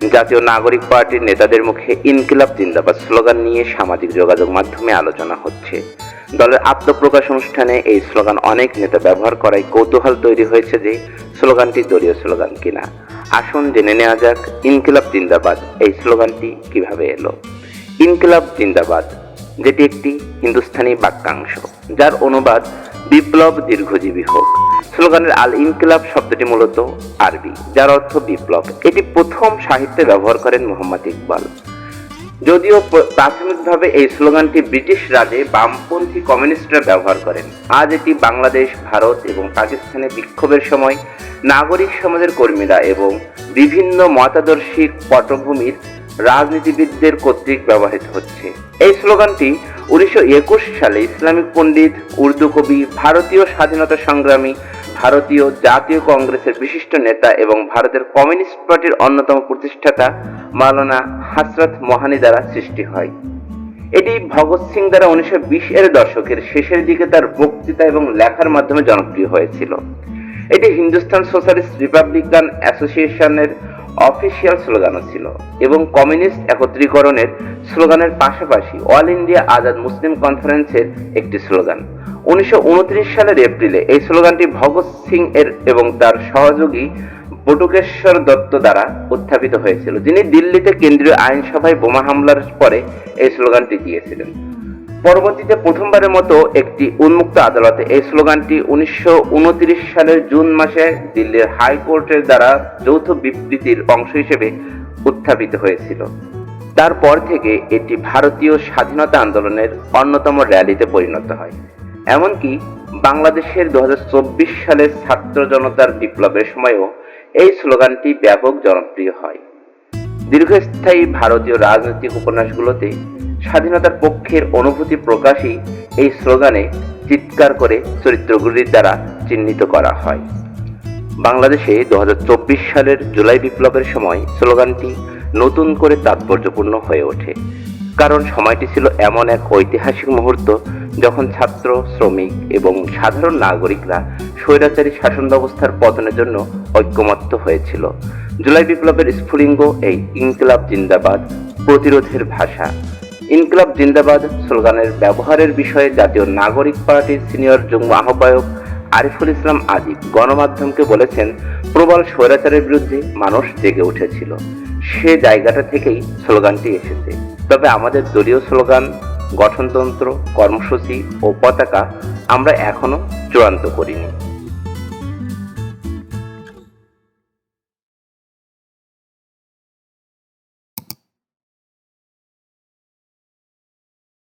জাতীয় নাগরিক পার্টির নেতাদের মুখে ইনকিলাব জিন্দাবাদ স্লোগান নিয়ে সামাজিক যোগাযোগ মাধ্যমে আলোচনা হচ্ছে। দলের আত্মপ্রকাশ অনুষ্ঠানে এই স্লোগান অনেক নেতা ব্যবহার করায় কৌতূহল তৈরি হয়েছে যে স্লোগানটি দলীয় স্লোগান কিনা। আসুন জেনে নেওয়া যাক, ইনকিলাব জিন্দাবাদ, এই স্লোগানটি কীভাবে এলো? ইনকিলাব জিন্দাবাদ, যেটি একটি হিন্দুস্তানি বাক্যাংশ। যার অনুবাদ বিপ্লব দীর্ঘজীবী হোক। স্লোগানের আল ইনকিলাব শব্দটি মূলত আরবি, যার অর্থ বিপ্লব। এটি প্রথম সাহিত্যে ব্যবহার করেন মোহাম্মদ ইকবাল। যদিও প্রাথমিকভাবে এই স্লোগানটি ব্রিটিশ রাজে বামপন্থী কমিউনিস্টরা ব্যবহার করেন। আজ এটি বাংলাদেশ, ভারত এবং পাকিস্তানে বিক্ষোভের সময় নাগরিক সমাজের কর্মীরা এবং বিভিন্ন মতাদর্শী পটভূমির রাজনীতিবিদদের কর্তৃক ব্যবহৃত হচ্ছে। এই স্লোগানটি উনিশশো একুশ সালে ইসলামিক পণ্ডিত উর্দু কবি, ভারতীয় স্বাধীনতা সংগ্রামী, ভারতীয় জাতীয় কংগ্রেসের বিশিষ্ট নেতা এবং ভারতের কমিউনিস্ট পার্টির অন্যতম প্রতিষ্ঠাতা মাওলানা হাসরত মোহানি দ্বারা সৃষ্টি হয়। এটি ভগৎ সিং দ্বারা উনিশশো বিশ এর দশকের শেষের দিকে তার বক্তৃতা এবং লেখার মাধ্যমে জনপ্রিয় হয়েছিল। এটি হিন্দুস্তান সোশ্যালিস্ট রিপাবলিকান অ্যাসোসিয়েশনের অফিসিয়াল স্লোগানও ছিল এবং কমিউনিস্ট একত্রীকরণের স্লোগানের পাশাপাশি অল ইন্ডিয়া আজাদ মুসলিম কনফারেন্সের একটি স্লোগান। উনিশশো উনত্রিশ সালের এপ্রিলে এই স্লোগানটি ভগৎ সিং এর এবং তার সহযোগী বটুকেশ্বর দত্ত দ্বারা উত্থাপিত হয়েছিল। যিনি দিল্লিতে কেন্দ্রীয় আইনসভায় বোমা হামলার পরে এই স্লোগানটি দিয়েছিলেন। পরবর্তীতে প্রথমবারের মতো একটি উন্মুক্ত আদালতে। এই স্লোগানটি উনিশশো সালের জুন মাসে দিল্লির হাইকোর্টের দ্বারা যৌথ বিবৃতির অংশ হিসেবে উত্থাপিত হয়েছিল। তারপর থেকে এটি ভারতীয় স্বাধীনতা আন্দোলনের অন্যতম র্যালিতে পরিণত হয়। এমনকি বাংলাদেশের দু হাজার চব্বিশ সালের ছাত্র জনতার বিপ্লবের সময়ও এই স্লোগানটি ব্যাপক জনপ্রিয় হয়। দীর্ঘস্থায়ী ভারতীয় রাজনৈতিক উপন্যাসগুলোতে স্বাধীনতার পক্ষের অনুভূতি প্রকাশই এই স্লোগানে চিৎকার করে চরিত্রগুলির দ্বারা চিহ্নিত করা হয়। বাংলাদেশে দু সালের জুলাই বিপ্লবের সময় স্লোগানটি নতুন করে তাৎপর্যপূর্ণ হয়ে ওঠে। কারণ সময়টি ছিল এমন এক ঐতিহাসিক মুহূর্ত যখন ছাত্র, শ্রমিক এবং সাধারণ নাগরিকরা স্বৈরাচারী শাসন ব্যবস্থার পতনের জন্য ঐক্যমত্য হয়েছিল। জুলাই বিপ্লবের স্ফুলিঙ্গ এই ইনকিলাব জিন্দাবাদ প্রতিরোধের ভাষা। ইনকিলাব জিন্দাবাদ স্লোগানের ব্যবহারের বিষয়ে জাতীয় নাগরিক পার্টির সিনিয়র যুগ্ম আহ্বায়ক আরিফুল ইসলাম আজিব গণমাধ্যমকে বলেছেন, প্রবল স্বৈরাচারের বিরুদ্ধে মানুষ জেগে উঠেছিল। সে জায়গাটা থেকেই স্লোগানটি এসেছে। তবে আমাদের দলীয় স্লোগান, গঠনতন্ত্র, কর্মসূচি ও পতাকা আমরা এখনও চূড়ান্ত করিনি।